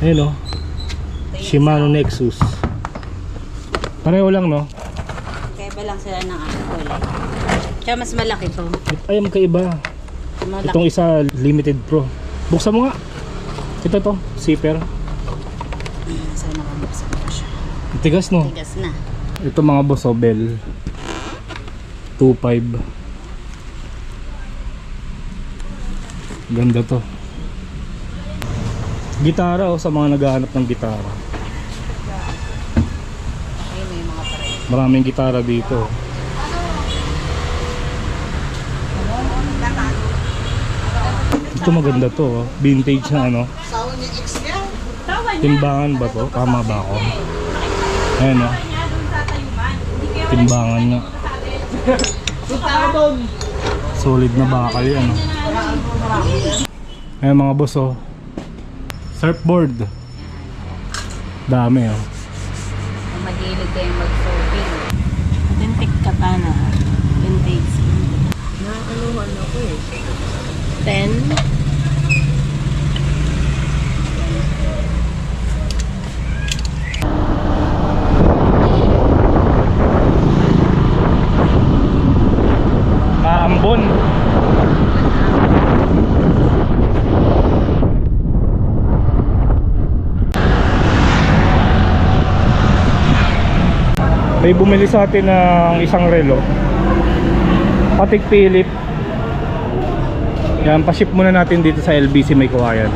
Ayun oh. Shimano Nexus. Pareho lang no? Kaya ba lang sila ng ano kulay. Kaya mas malaki to. Ay, magkaiba. Malaki. Itong isa limited pro. Buksan mo nga. Ito to, zipper. Saan nakabuksan ko siya. Tigas no. Tigas na. Ito mga boss oh, Bell 2.5 Ganda to Gitara oh, sa mga naghahanap ng gitara. Maraming gitara dito Ito maganda to oh. Vintage na ano Timbangan ba to? Tama ba ako? Ayan oh. Timbangan nga Solid na bakal yan oh. Ayan mga boss oh. Surfboard. Dami oh. Kung mahilig kayong mag-surfing. Authentic katana. Vintage. Nakakaluhan ako eh. 10. May bumili sa atin ng isang relo. Patik Philip. Yan, pa-ship muna natin dito sa LBC may kuhayan.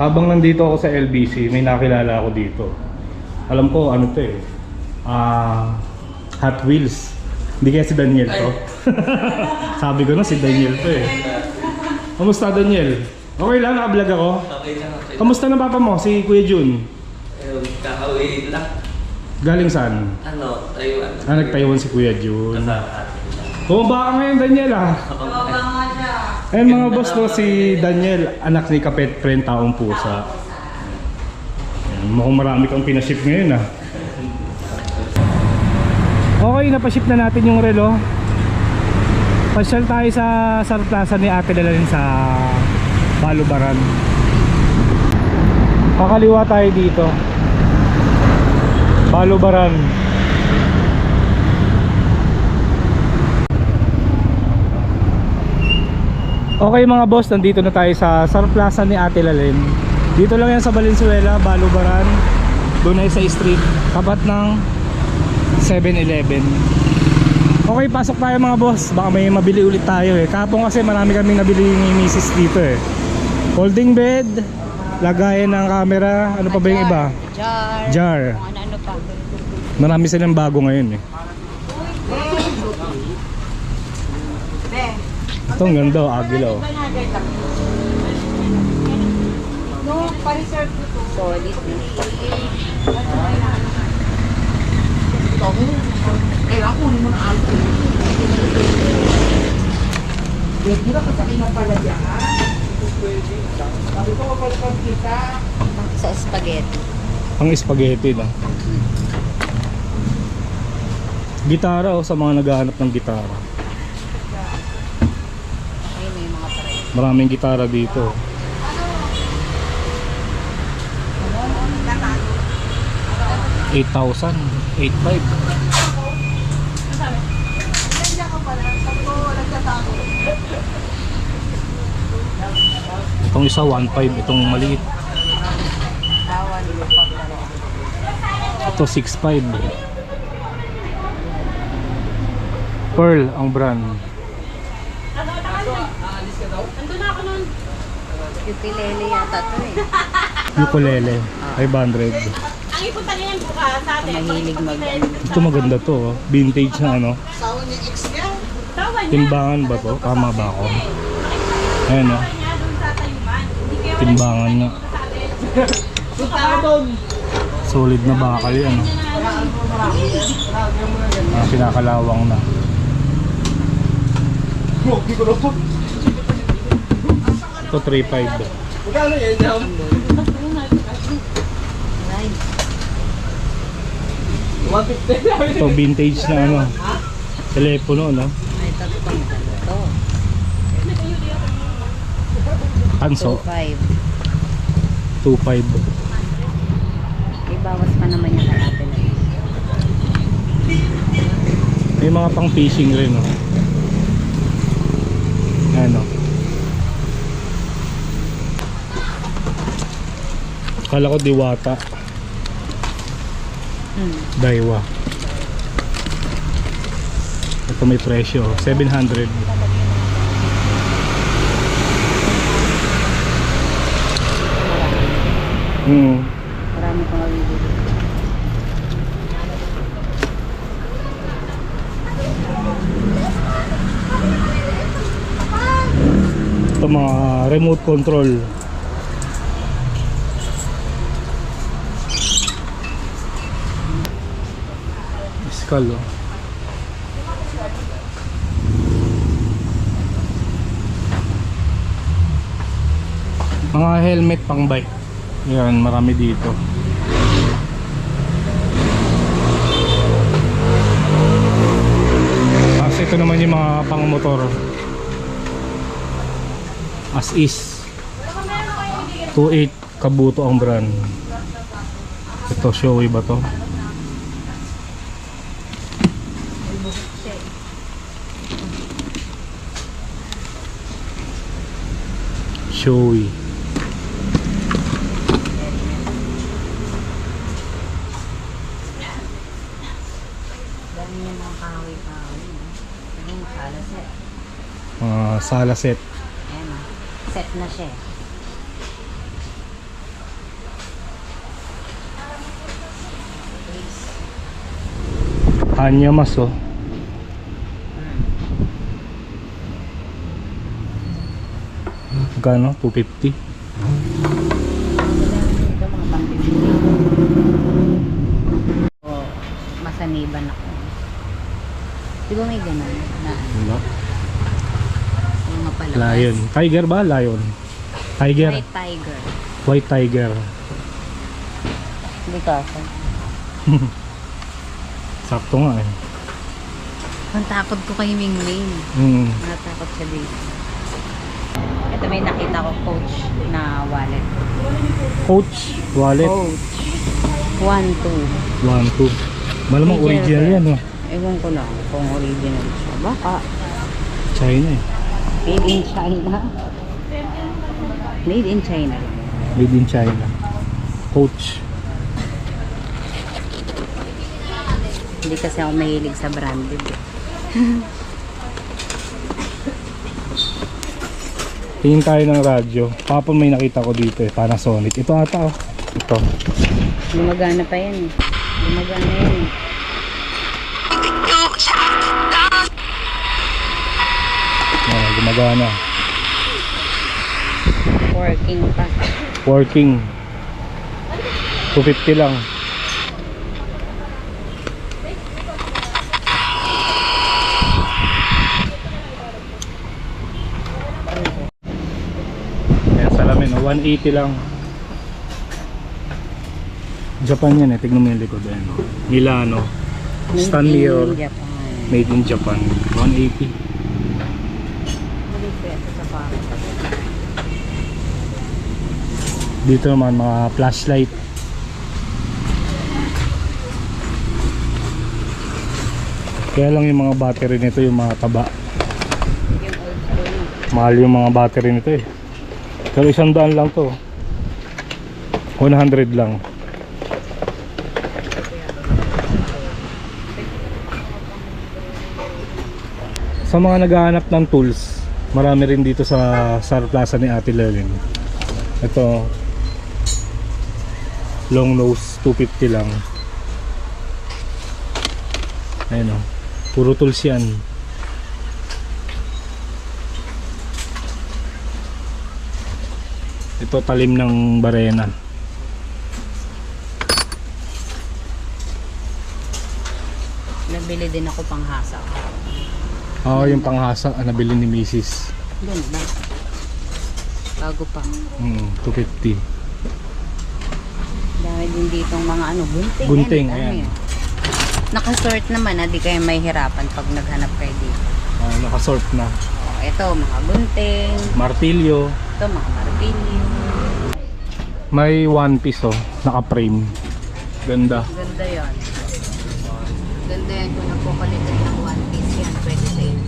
Habang nandito ako sa LBC, may nakilala ako dito. Alam ko ano to eh. Ah, Hot Wheels. Hindi kaya si Daniel to. Sabi ko na si Daniel to eh. Kamusta Daniel? Okay lang, naka-vlog ako. Okay lang, okay. Kamusta na papa mo, si Kuya Jun? Ayun, kakauwi lang. Galing saan? Ano, Taiwan. Ah, nag-Taiwan si Kuya Jun. Bumaba ka ngayon, Daniel ah. Ayun mga boss no, si Daniel, anak ni Kapet Friend, taong pusa. Mukhang marami kang pinaship ngayon ah. Okay, napaship na natin yung relo. Pasyal tayo sa sarplaza ni Ate Dalalin sa Balubaran. Kakaliwa tayo dito. Balubaran. Okay mga boss, nandito na tayo sa Sarplaza ni Ate Lalin. Dito lang yan sa Valenzuela, Balubaran. Doon na sa street, tapat ng 7-Eleven. Okay, pasok tayo mga boss. Baka may mabili ulit tayo eh. Kapong kasi marami kaming nabili ni Mrs. dito eh. Folding bed, lagayan ng camera, ano pa ba yung iba? Jar. Jar. Kung ano-ano pa. Marami silang bago ngayon eh. Ito ang ganda, oh, agila oh. Solid. Sa spaghetti. Ang spaghetti na. Gitara oh, sa mga naghahanap ng gitara. Ayun may mga pareho. Maraming gitara dito. Eight thousand, eight five. Itong isa 1.5, itong maliit. Ito 6.5. Pearl ang brand. Ukulele yata to eh. Ukulele, 500. Ang ipunta niya yan. Mahilig mag Ito maganda to, oh. vintage na ano. Timbangan ba to? Tama ba ako? Ayan oh. Timbangan atin. Solid na bakal yan. oh. Ah, pinakalawang na. Ito 3.5. Right. Ito vintage na ano. Telepono no. Ay, tatlong ito. Tanso 2.5. 2.5. Ibawas pa naman yung na yun. May mga pang fishing rin no. Ano. Kala ko diwata. Hmm. Daiwa. Ito may presyo, 700. Hmm. Marami pang mabibili. Ito mga remote control. Iskal oh. Mga helmet pang bike. Yan, marami dito. Tapos ito naman yung mga pang motor. As is. 28 kabuto ang brand. Ito, Shoei ba to? No? Yung sala set. Ayan. Set na siya. Hanya mas oh. Magkano? 250? Ito mga pambibili. O, masaniban ako. Di ba may ganun? Na, Ano? yung mapalabas. Lion. Tiger ba? Lion. Tiger. White tiger. White tiger. Hindi kasi. Sakto nga eh. Ang takot ko kay Ming Ming. Mm. Natakot siya dito. Ito may nakita ko coach na wallet. Coach. Wallet. Coach. One, two. 1, 2. Malamang original yan oh. Ewan ko lang kung original siya. Baka. China eh. Made in China. Made in China. Made in China. Coach. Hindi kasi ako mahilig sa branded. Tingin tayo ng radyo. Kapon may nakita ko dito eh. Panasonic. Ito ata oh. Ito. Gumagana pa yan eh. Gumagana yan eh. Ayan, gumagana. Working pa. Working. 250 lang. Salamin. oh, 180 lang. Japan yan eh. Tignan mo yung likod. Ayan, oh. Milano. Mirror. Japan. Made in Japan. 180. Mali peso sa parang. Dito naman mga flashlight. Kaya lang yung mga battery nito yung mga taba. Mahal yung mga battery nito eh. Pero isang daan lang to. 100 lang. Sa mga naghahanap ng tools, marami rin dito sa Sar Plaza ni Ate Lelin. Ito, long nose, 250 lang. Ayun o, puro tools yan. Ito talim ng barena. Nabili din ako pang hasa. Oo, yung panghasa na nabili ni Mrs. Doon ba? Bago pa. Mm, 250. Dami din ditong mga ano, gunting. Gunting, Ayan, dami ayan. yan. Nakasort naman, ah, di kayo may hirapan pag naghanap kayo dito. Ah, nakasort na. Oh, ito, mga gunting. Martilyo. Ito, mga martilyo. May one piece oh, naka-frame. Ganda. Ganda yan. Ganda yan kung nagpapalitan ng one piece yan. Pwede sa inyo.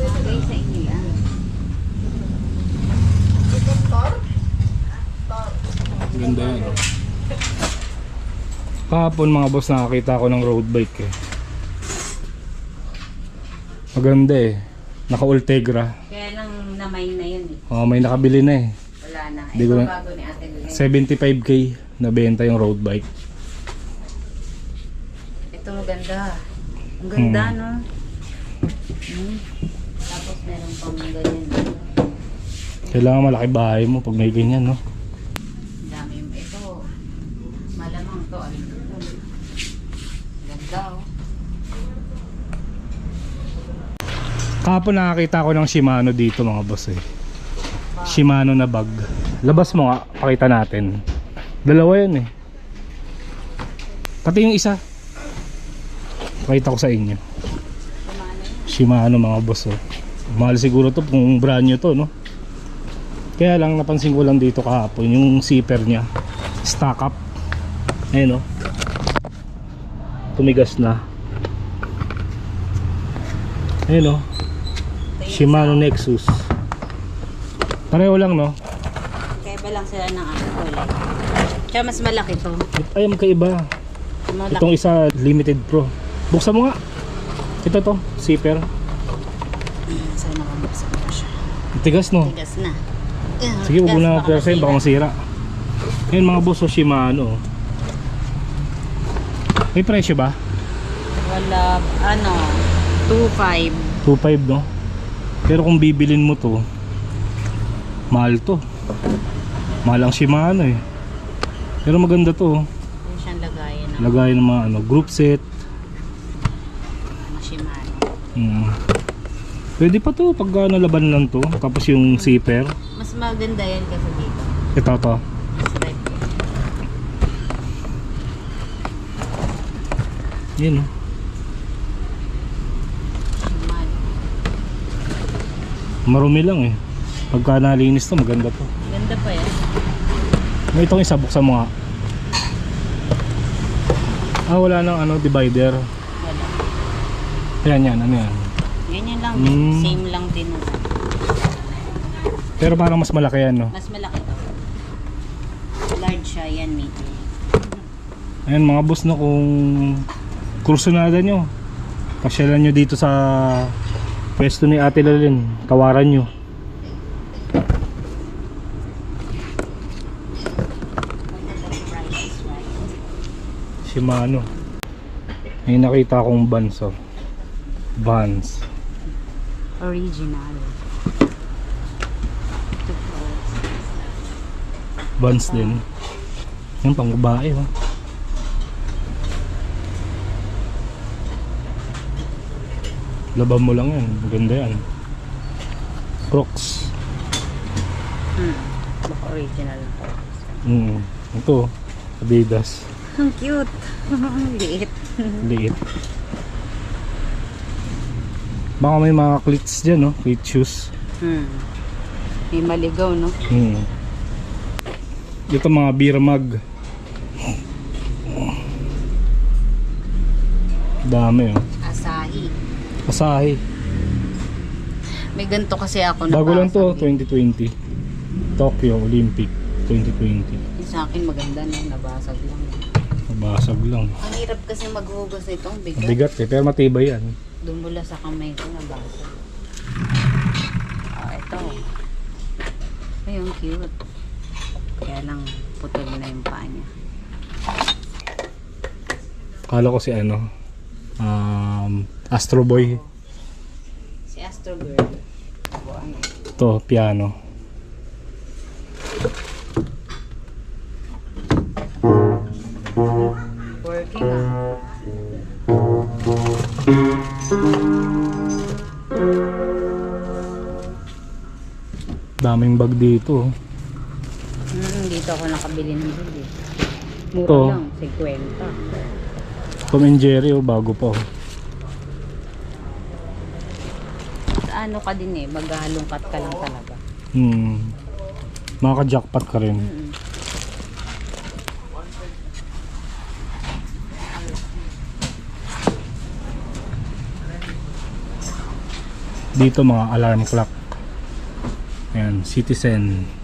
Bagay sa inyo yan. Ganda yan. Kahapon mga boss nakakita ako ng road bike eh. Maganda eh. Naka Ultegra. Namay na yun eh. Oh, may nakabili na eh. Wala na. Di Ito ko bago ni Ate Gwen. 75k na benta yung road bike. Ito maganda. Ang ganda, Hmm. no? Hmm. Tapos meron pang ganyan. Kailangan malaki bahay mo pag may ganyan, no? Ang dami yung ito. Malamang to. Ano to? Ganda, oh. Kahapon nakakita ko ng Shimano dito mga boss eh. Shimano na bag. Labas mo nga, pakita natin. Dalawa yun eh. Pati yung isa. Pakita ko sa inyo. Shimano mga boss oh. Mahal siguro to kung brand new to no. Kaya lang napansin ko lang dito kahapon yung zipper niya. Stock up. Ayun oh. Tumigas na. Ayun oh. Shimano Nexus. Pareho lang no. Kaya ba lang sila ng ano kulay? Kaya mas malaki to. Ay, magkaiba. Malaki. Itong isa limited pro. Buksan mo nga. Ito to, zipper. Sana mabuksan ko siya. Tigas no. Tigas na. Sige, huwag na Tigas, persen, baka masira. Ngayon mga boss, oh, Shimano. May presyo ba? Wala, ano, 2.5. 2.5 no? Pero kung bibilin mo to, mahal to. Mahal ang Shimano eh. Pero maganda to. oh. Yung siyang lagayan ng Lagay ng mga ano, group set. Shimano. Mm. Pwede pa to pag uh, nalaban lang to. Tapos yung zipper. Mas maganda yan kasi dito. Ito to. Yun oh. Shimano. Marumi lang eh. Pagka nalinis to, maganda to. Ganda pa yan. May itong isa, buksan mo nga. Ah, wala nang ano, divider. Wala. Yan yan, ano yan. Ganyan lang Mm. din. Same lang din. Pero parang mas malaki yan, no? Mas malaki to. Large siya yan, medium. Ayan mga boss, no, kung kursunada nyo, pasyalan nyo dito sa pwesto ni Ate Lalin, tawaran nyo. Shimano. May nakita akong Vans, oh. Vans. Original. Vans din. Yan, pang babae, oh. Laban mo lang yan. Maganda yan. Crocs. Hmm. Baka original. Mm. Ito, Adidas. Ang cute. Liit. Liit. Baka may mga cleats dyan, no? Cleat shoes. Hmm. May maligaw, no? Hmm. Ito mga beer mug. Dami, oh. Asahi. Asahi. May ganito kasi ako na Bago lang to, basag eh. 2020. Tokyo Olympic 2020. Yung sa akin maganda no, nabasag lang. Nabasag lang. Ang hirap kasi maghugas nito, ang bigat. Bigat eh, pero matibay yan. Dumula sa kamay ko, nabasag. Ah, ito. Ay, ang cute. Kaya lang, putol na yung paa niya. Kala ko si ano, um, Astro Boy. Si Astro Girl. Ano. Ito, piano. Working ah. Daming bag dito. Hmm, dito ako nakabili ng bili. Mura Ito. lang, 50. Tom and Jerry oh, bago pa oh. Ano ka din eh, maghalongkat ka lang talaga. Hmm. Makaka-jackpot ka rin. Mm. Dito mga alarm clock. Ayan, Citizen.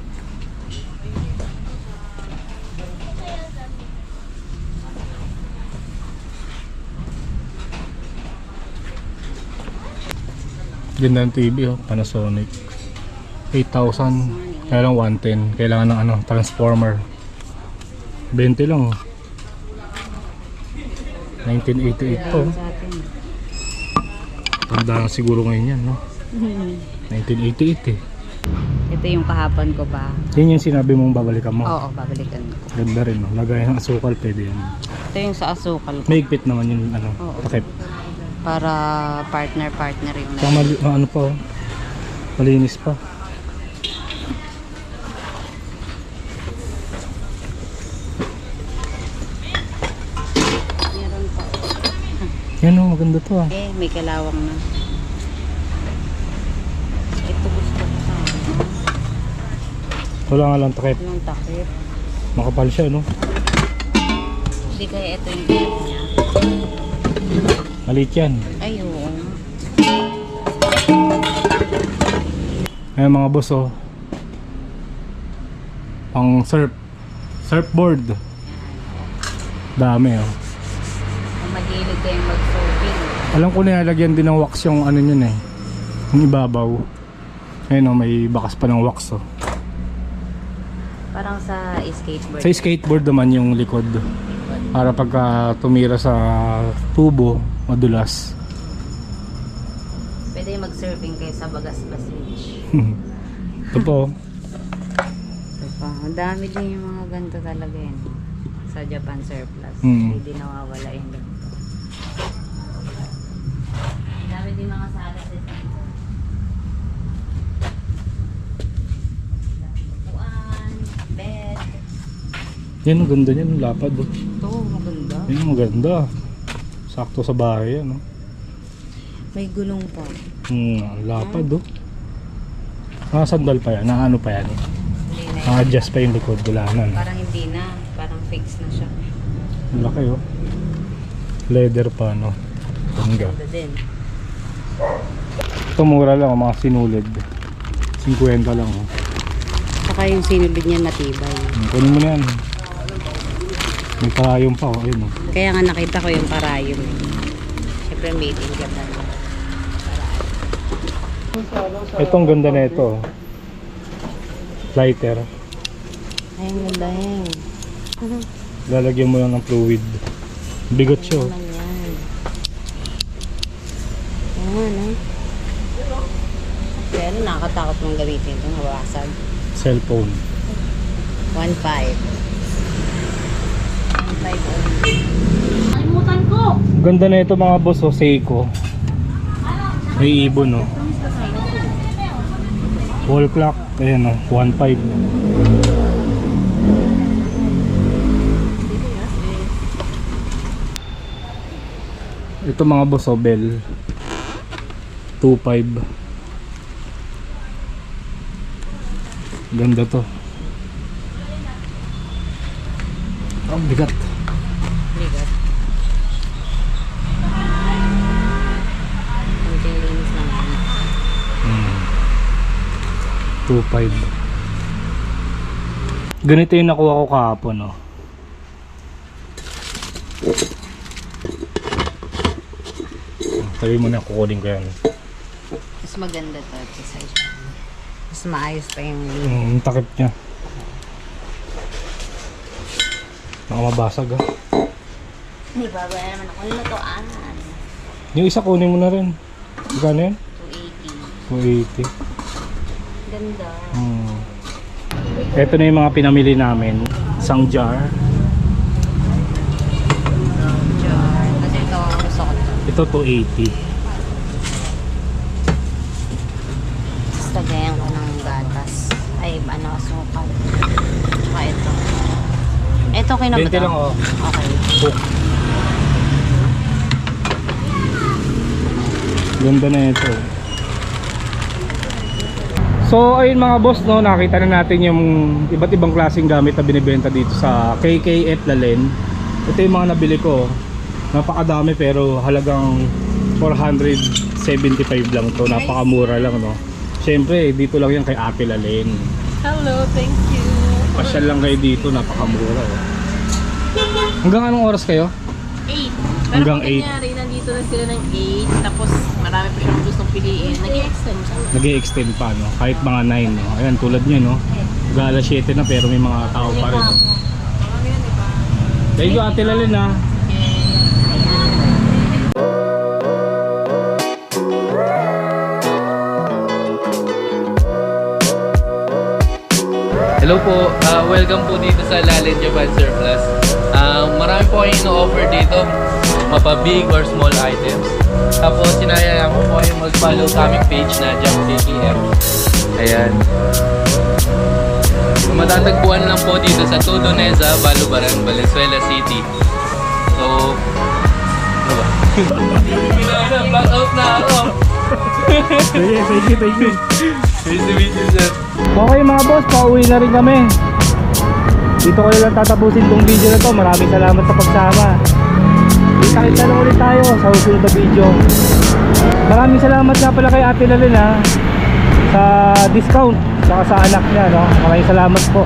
Ganda ng TV oh, Panasonic. 8,000. Kaya lang 110. Kailangan ng ano, transformer. 20 lang oh. 1988 po. Tanda siguro ngayon yan, no? 1988 eh. Ito yung kahapon ko ba? Yan yung sinabi mong babalikan mo. Oo, babalikan ko. Ganda rin, no? Lagay ng asukal, pwede yan. Ito yung sa asukal ko. May naman yung ano, Oo. takip. Para partner-partner yung Saka mali, ano pa, oh. Malinis pa. Meron pa. Yan oh, maganda to ah. Eh, may kalawang na. Ito gusto ko sa Wala nga lang takip. Anong takip? Makapal siya, no? Hindi kaya ito yung takip niya. Maliit yan. Ay, oo. Ayan mga boss, oh. Pang surf. Surfboard. Dami, oh. Kung mahilig kayong mag-surfing. Alam ko nilalagyan din ng wax yung ano yun eh. Yung ibabaw. Ayun oh, may bakas pa ng wax oh. Parang sa skateboard. Sa skateboard naman yung likod. Para pagka tumira sa tubo, madulas. Pwede mag-surfing kayo sa Bagasbas Beach. Ito po. Ito pa. Ang dami din yung mga ganito talaga yan. Sa Japan surplus. Mm. Hindi nawawala yung ganito. Ang dami din mga salas dito. Upuan, bed. Yan ang ganda niyan, yung lapad oh. Ito, maganda. Yan maganda. Sakto sa bahay yan oh. May gulong pa. Hmm, ang lapad oh. Nakasandal pa yan, nakaano pa yan. Hindi na. Naka-adjust pa yung likod, wala na. no? Parang hindi na. Parang fix na siya. Ang laki oh. Leather pa no. Ganda din. Ito mura lang, oh, mga sinulid. 50 lang. Oh. Saka yung sinulid niya matibay. Hmm, Kunin mo na yan. May karayom pa, oh. ayun. Oh. Kaya nga nakita ko yung karayom. eh. Siyempre made in Japan. Ito ang ganda na ito. Lighter. Ay, ang ganda yan. Lalagyan mo lang ng fluid. Bigot siya. oh. Ano yan? Yan, eh. Pero nakakatakot mong gamitin ito. Mabasag. Cellphone. 1.5. 1.5 only. Kalimutan ko! Ganda na ito mga boss, oh, Seiko. May ibon, oh. Wall clock. Ayan, oh, 1.5. Ito mga boss, oh, Bell. 2.5. Ganda to. Ang bigat. 2.5 Ganito yung nakuha ko kahapon oh. Sabi mo na kukunin ko yan. Mas maganda to. Kasi mas maayos pa yung. Mm, takip niya. Baka mabasag ah. Hindi ba ba naman ako lutoan? Yung isa kunin mo na rin. Magkano yan? 280. 280. Ganda. Hmm. Ito na yung mga pinamili namin. Isang jar. Jar. Kasi ito, gusto ito. 280. Tapos lagayan ko ng gatas. Ay, ano, asukal. Tsaka ito. Ito okay na ba ito? lang oh. Okay. Book. Ganda na ito. So ayun mga boss no, nakita na natin yung iba't ibang klaseng gamit na binebenta dito sa KK at Lalen. Ito yung mga nabili ko. Napakadami pero halagang 475 lang to. Napakamura lang no. Siyempre dito lang yan kay Ate Lalen. Hello, thank you. Pasyal lang kayo dito, napakamura. Oh. Hanggang anong oras kayo? 8. Hanggang 8 dito na sila ng 8, tapos marami pa siyang gustong piliin. Nag-extend siya. Nag-extend pa, no? Kahit mga 9, no? Ayan, tulad niya, no? Gala 7 na pero may mga tao pa rin. No? Diba? Thank you, Ate Lalin, ha? Hello po, uh, welcome po dito sa Lalit Japan Surplus. Uh, marami po kayong ino-offer dito mapa big or small items. Tapos sinayayaan ko po kayong mag-follow sa aming page na Jump. Ayan. So, matatagpuan lang po dito sa Tudoneza, Balubaran, Valenzuela City. So, ano ba? Out na ako. you thank you thank you Nice to meet you, sir. okay mga boss pauwi na rin kami dito ko lang tatapusin tong video na to maraming salamat sa pagsama kita-kita lang ulit tayo sa susunod na video. Maraming salamat nga pala kay ate Lalin ha sa discount saka sa anak niya no? Maraming salamat po